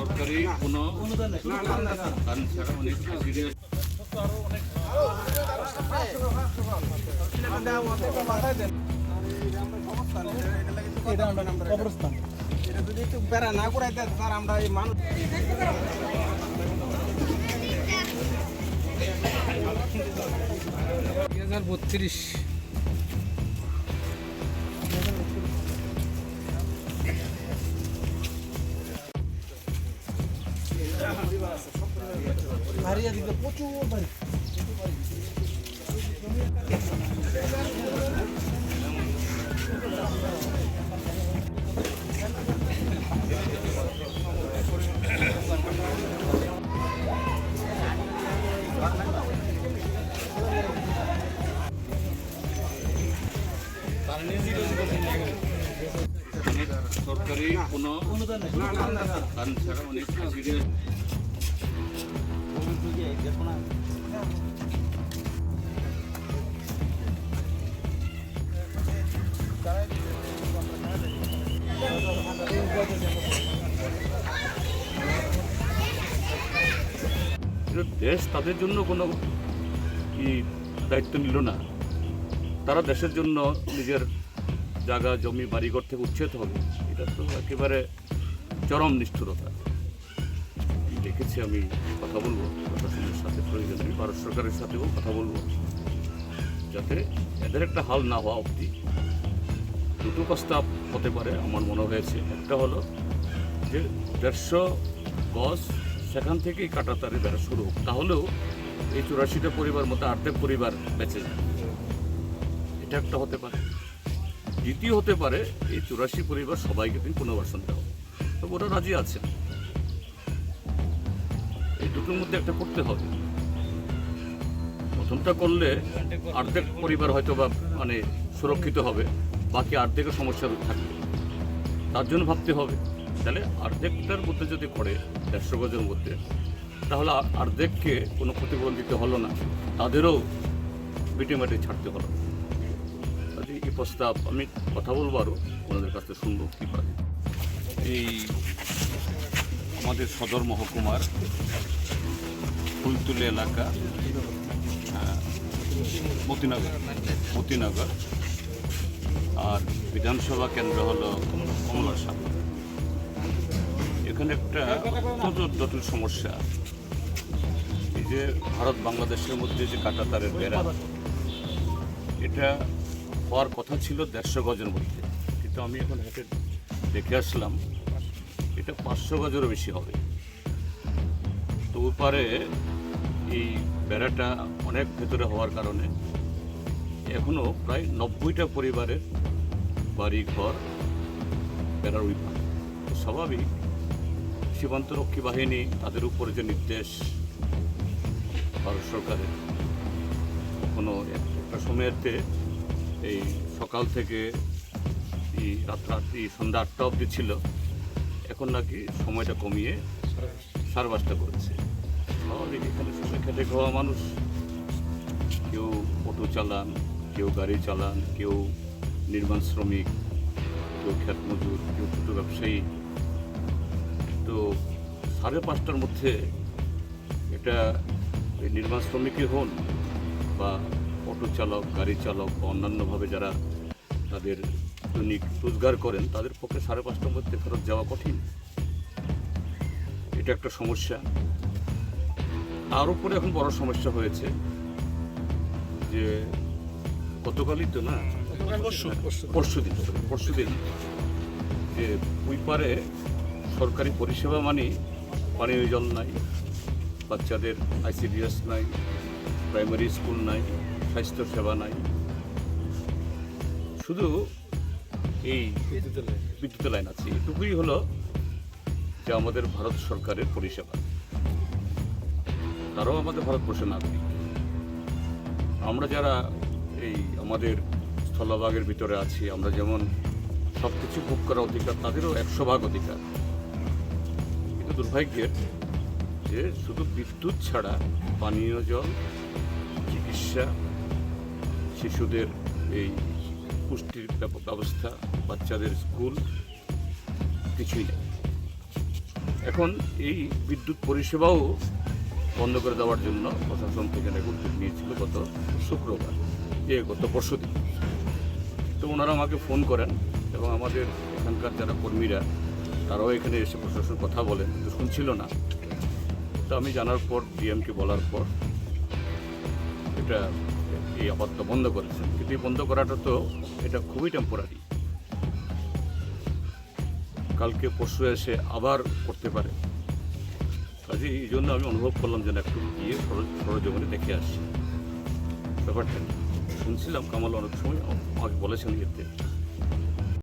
সরকারি কোনো বেড়া না করাইতে স্যার আমরা এই দুই হাজার বত্রিশ ভারিয়া দিকে প্রচুর ভারী অনেক সরকারি কোনো কারণ ছাড়া অনেক দেশ তাদের জন্য কোনো কি দায়িত্ব নিল না। তারা দেশের জন্য নিজের জায়গা, জমি, বাড়িঘর থেকে উচ্ছেদ হবে। এটা তো একেবারে চরম নিষ্ঠুরতা। দেখেছি আমি, কথা বলব। প্রশাসনের সাথে, প্রয়োজন আমি ভারত সরকারের সাথেও কথা বলব। যাতে এদের একটা হাল না হওয়া অবধি দুটো প্রস্তাব হতে পারে আমার মনে হয়েছে। একটা হলো যে দেড়শো গজ সেখান থেকেই কাটাতারে বেড়া শুরু হোক, তাহলেও এই চুরাশিটা পরিবার মতো আর্ধেক পরিবার বেঁচে যায়। এটা একটা হতে পারে। দ্বিতীয় হতে পারে, এই চুরাশি পরিবার সবাইকে তিনি পুনর্বাসন দেওয়া তো ওরা রাজি আছে। এই দুটোর মধ্যে একটা করতে হবে। প্রথমটা করলে অর্ধেক পরিবার হয়তো বা মানে সুরক্ষিত হবে, বাকি অর্ধেকের সমস্যা থাকবে। তার জন্য ভাবতে হবে, তাহলে অর্ধেকটার মধ্যে যদি করে দেড়শো গজের মধ্যে, তাহলে অর্ধেককে কোনো প্রতিবন্ধিত হলো না। তাদেরও বিটিমাটি ছাড়তে হলো কাজে এই প্রস্তাব, আমি কথা বলব আরও ওনাদের কাছে শুনব কী করা এই আমাদের সদর মহকুমার ফুলতুলি এলাকা মতিনগর মতিনগর। আর বিধানসভা কেন্দ্র হলো কমলাসাপ এখানে একটা জটিল সমস্যা। এই যে ভারত বাংলাদেশের মধ্যে যে কাটাতারের বেড়া, এটা হওয়ার কথা ছিল দেড়শো গজের মধ্যে কিন্তু আমি এখন হেঁটে দেখে আসলাম, এটা পাঁচশো গজেরও বেশি হবে তো ওপারে এই বেড়াটা অনেক ভেতরে হওয়ার কারণে এখনও প্রায় নব্বইটা পরিবারের বাড়ি ঘর বেড়ার ওই পারে। স্বাভাবিক সীমান্তরক্ষী বাহিনী তাদের উপরে যে নির্দেশ ভারত সরকারের, কোনো একটা সময়েতে এই সকাল থেকে এই রাত রাত্রি সন্ধ্যা আটটা অবধি ছিল, এখন নাকি সময়টা কমিয়ে সাড়ে পাঁচটা করেছে। স্বাভাবিক এখানে খেটে খাওয়া মানুষ। কেউ অটো চালান, কেউ গাড়ি চালান, কেউ নির্মাণ শ্রমিক, কেউ ক্ষেত মজুর কেউ ছোটো ব্যবসায়ী। তো সাড়ে পাঁচটার মধ্যে এটা এই নির্মাণ শ্রমিকই হন বা অটো চালক, গাড়ি চালক বা অন্যান্যভাবে যারা তাদের দৈনিক রোজগার করেন, তাদের পক্ষে সাড়ে পাঁচটার মধ্যে ফেরত যাওয়া কঠিন। এটা একটা সমস্যা। তার উপরে এখন বড় সমস্যা হয়েছে যে গতকালই তো না পরশু দিন পরশু দিন যে ওই পারে সরকারি পরিষেবা মানে পানীয় জল নাই, বাচ্চাদের আইসিডিএস নাই, প্রাইমারি স্কুল নাই স্বাস্থ্য সেবা নাই। শুধু এই বিদ্যুৎ লাইন আছে। এটুকুই হলো যে আমাদের ভারত সরকারের পরিষেবা। তারাও আমাদের ভারতবর্ষের নাগরিক। আমরা যারা এই আমাদের স্থলভাগের ভিতরে আছি, আমরা যেমন সব কিছু ভোগ করার অধিকার, তাদেরও একশো ভাগ অধিকার। কিন্তু দুর্ভাগ্যের যে শুধু বিদ্যুৎ ছাড়া পানীয় জল, চিকিৎসা শিশুদের এই পুষ্টির ব্যব- ব্যবস্থা, বাচ্চাদের স্কুল, কিছুই নেই। এখন এই বিদ্যুৎ পরিষেবাও বন্ধ করে দেওয়ার জন্য প্রশাসন থেকে উদ্যোগ নিয়েছিল গত শুক্রবার এ গত পরশু দিন। তো ওনারা আমাকে ফোন করেন এবং আমাদের এখানকার যারা কর্মীরা, তারাও এখানে এসে প্রশাসন কথা বলেন, কিন্তু শুনছিল না। তো আমি জানার পর, ডিএমকে বলার পর, এটা এই আপাতত বন্ধ করেছেন। কিন্তু এই বন্ধ করাটা তো এটা খুবই টেম্পোরারি কালকে, পরশু এসে আবার করতে পারে। কাজে এই জন্য আমি অনুভব করলাম যে না, একটু গিয়ে সরজমনে দেখে আসছি ব্যাপারটা শুনছিলাম কামাল অনেক সময় আমাকে বলেছেন ইয়েতে